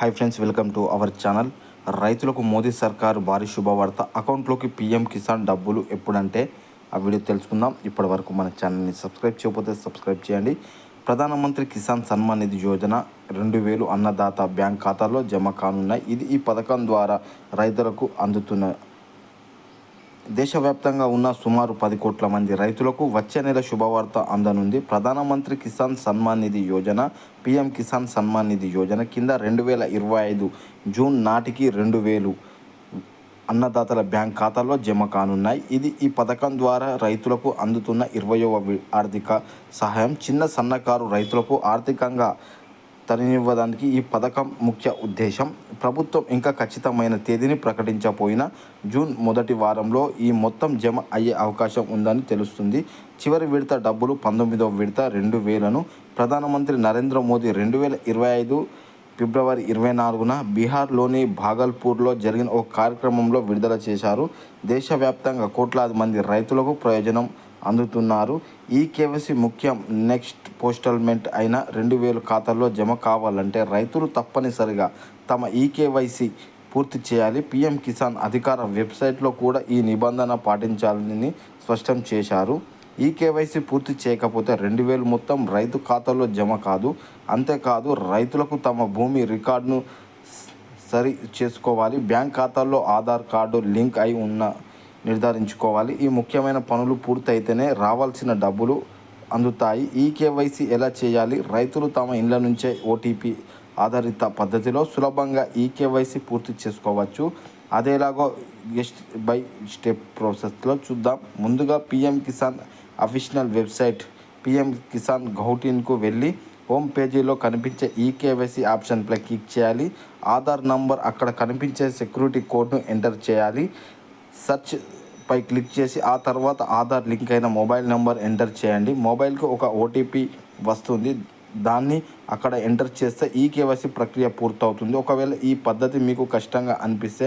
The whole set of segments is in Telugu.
Hi friends welcome to our channel రైతులకు మోదీ సర్కారు భారీ శుభవార్త. అకౌంట్లోకి పీఎం కిసాన్ డబ్బులు ఎప్పుడంటే? ఆ వీడియో తెలుసుకుందాం. ఇప్పటి వరకు మన ఛానల్ని సబ్స్క్రైబ్ చేయకపోతే సబ్స్క్రైబ్ చేయండి. ప్రధానమంత్రి కిసాన్ సన్మాన్ నిధి యోజన రెండు వేలు అన్నదాత బ్యాంక్ ఖాతాలో జమ కానున్నాయి. ఇది ఈ పథకం ద్వారా రైతులకు అందుతున్న దేశవ్యాప్తంగా ఉన్న సుమారు పది కోట్ల మంది రైతులకు వచ్చే నెల శుభవార్త అందనుంది. ప్రధానమంత్రి కిసాన్ సన్మాన్ నిధి యోజన పీఎం కిసాన్ సన్మాన్ నిధి యోజన కింద రెండు వేల ఇరవై ఐదు జూన్ నాటికి రెండు వేలు అన్నదాతల బ్యాంక్ ఖాతాల్లో జమ కానున్నాయి. ఇది ఈ పథకం ద్వారా రైతులకు అందుతున్న ఇరవయవ ఆర్థిక సహాయం. చిన్న సన్నకారు రైతులకు ఆర్థికంగా తరలివ్వడానికి ఈ పథకం ముఖ్య ఉద్దేశం. ప్రభుత్వం ఇంకా ఖచ్చితమైన తేదీని ప్రకటించకపోయినా జూన్ మొదటి వారంలో ఈ మొత్తం జమ అయ్యే అవకాశం ఉందని తెలుస్తుంది. చివరి విడత డబ్బులు పంతొమ్మిదవ విడత రెండు వేలను ప్రధానమంత్రి నరేంద్ర మోదీ రెండు వేల ఇరవై ఐదు ఫిబ్రవరి ఇరవై నాలుగున బీహార్లోని భాగల్పూర్లో జరిగిన ఒక కార్యక్రమంలో విడుదల చేశారు. దేశవ్యాప్తంగా కోట్లాది మంది రైతులకు ప్రయోజనం అందుతున్నారు. ఈ కేవైసీ ముఖ్యం నెక్స్ట్ పోస్టల్మెంట్ అయిన రెండు వేలు ఖాతాల్లో జమ కావాలంటే రైతులు తప్పనిసరిగా తమ ఈ పూర్తి చేయాలి. పీఎం కిసాన్ అధికార వెబ్సైట్లో కూడా ఈ నిబంధన పాటించాలని స్పష్టం చేశారు. ఈ కేవైసీ పూర్తి చేయకపోతే రెండు వేలు మొత్తం రైతు ఖాతాలో జమ కాదు. అంతేకాదు రైతులకు తమ భూమి రికార్డును సరి చేసుకోవాలి. బ్యాంక్ ఖాతాల్లో ఆధార్ కార్డు లింక్ అయి ఉన్న నిర్ధారించుకోవాలి. ఈ ముఖ్యమైన పనులు పూర్తయితేనే రావాల్సిన డబ్బులు అందుతాయి. ఈ కేవైసీ ఎలా చేయాలి? రైతులు తమ ఇండ్ల నుంచే ఓటీపీ ఆధారిత పద్ధతిలో సులభంగా ఈ కేవైసీ పూర్తి చేసుకోవచ్చు. అదేలాగో గెస్ట్ బై స్టెప్ ప్రాసెస్లో చూద్దాం. ముందుగా PM Kisan official website PM Kisan గౌటిన్కు వెళ్ళి హోమ్ పేజీలో కనిపించే ఈ ఆప్షన్పై క్లిక్ చేయాలి. ఆధార్ నంబర్ అక్కడ కనిపించే సెక్యూరిటీ కోడ్ను ఎంటర్ చేయాలి. సర్చ్ పై క్లిక్ చేసి ఆ తర్వాత ఆధార్ లింక్ అయిన మొబైల్ నెంబర్ ఎంటర్ చేయండి. మొబైల్కి ఒక ఓటీపీ వస్తుంది. దాన్ని అక్కడ ఎంటర్ చేస్తే ఈ కేవైసీ ప్రక్రియ పూర్తవుతుంది. ఒకవేళ ఈ పద్ధతి మీకు కష్టంగా అనిపిస్తే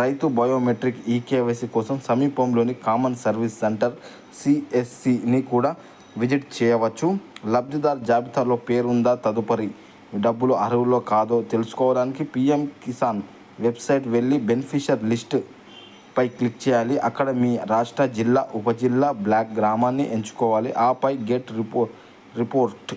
రైతు బయోమెట్రిక్ ఈ కేవైసీ కోసం సమీపంలోని కామన్ సర్వీస్ సెంటర్ సిఎస్సిని కూడా విజిట్ చేయవచ్చు. లబ్ధిదారు జాబితాలో పేరుందా తదుపరి డబ్బులు అర్హులో కాదో తెలుసుకోవడానికి పిఎం కిసాన్ వెబ్సైట్ వెళ్ళి బెనిఫిషియర్ లిస్ట్ పై క్లిక్ చేయాలి. అక్కడ మీ రాష్ట్ర జిల్లా ఉపజిల్లా బ్లాక్ గ్రామాన్ని ఎంచుకోవాలి. ఆపై గెట్ రిపోర్ట్ రిపోర్ట్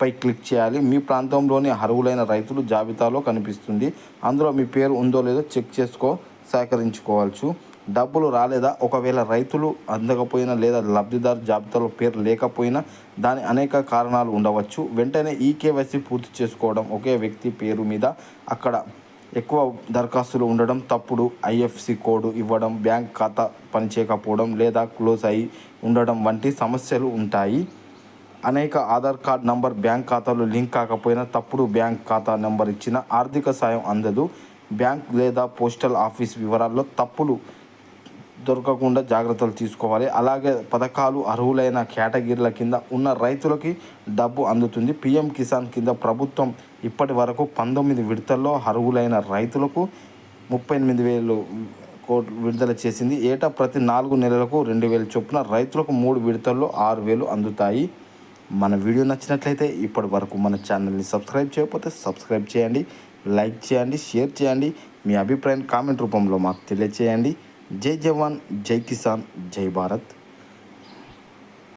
పై క్లిక్ చేయాలి. మీ ప్రాంతంలోని అర్హులైన రైతులు జాబితాలో కనిపిస్తుంది. అందులో మీ పేరు ఉందో లేదో చెక్ చేసుకో సేకరించుకోవచ్చు. డబ్బులు రాలేదా? ఒకవేళ రైతులు అందకపోయినా లేదా లబ్ధిదారు జాబితాలో పేరు లేకపోయినా దాని అనేక కారణాలు ఉండవచ్చు. వెంటనే ఈ కేవైసీ పూర్తి చేసుకోవడం ఒకే వ్యక్తి పేరు మీద అక్కడ ఎక్కువ దరఖాస్తులు ఉండడం తప్పుడు. ఐఎఫ్సి కోడ్ ఇవ్వడం బ్యాంక్ ఖాతా పనిచేయకపోవడం లేదా క్లోజ్ అయి ఉండడం వంటి సమస్యలు ఉంటాయి. అనేక ఆధార్ కార్డ్ నంబర్ బ్యాంక్ ఖాతాలో లింక్ కాకపోయినా తప్పుడు బ్యాంక్ ఖాతా నెంబర్ ఇచ్చిన ఆర్థిక సాయం అందదు. బ్యాంక్ లేదా పోస్టల్ ఆఫీస్ వివరాల్లో తప్పులు దొరకకుండా జాగ్రత్తలు తీసుకోవాలి. అలాగే పథకాలు అర్హులైన కేటగిరీల కింద ఉన్న రైతులకి డబ్బు అందుతుంది. పిఎం కిసాన్ కింద ప్రభుత్వం ఇప్పటి వరకు పంతొమ్మిది విడతల్లో అర్హులైన రైతులకు ముప్పై ఎనిమిది వేలు కోట్లు విడుదల చేసింది. ఏటా ప్రతి నాలుగు నెలలకు రెండు వేలు చొప్పున రైతులకు మూడు విడతల్లో ఆరు వేలు అందుతాయి. మన వీడియో నచ్చినట్లయితే ఇప్పటి వరకు మన ఛానల్ని సబ్స్క్రైబ్ చేయకపోతే సబ్స్క్రైబ్ చేయండి లైక్ చేయండి షేర్ చేయండి. మీ అభిప్రాయం కామెంట్ రూపంలో మాకు తెలియచేయండి. జై జవాన్ జై కిసాన్ జై భారత్.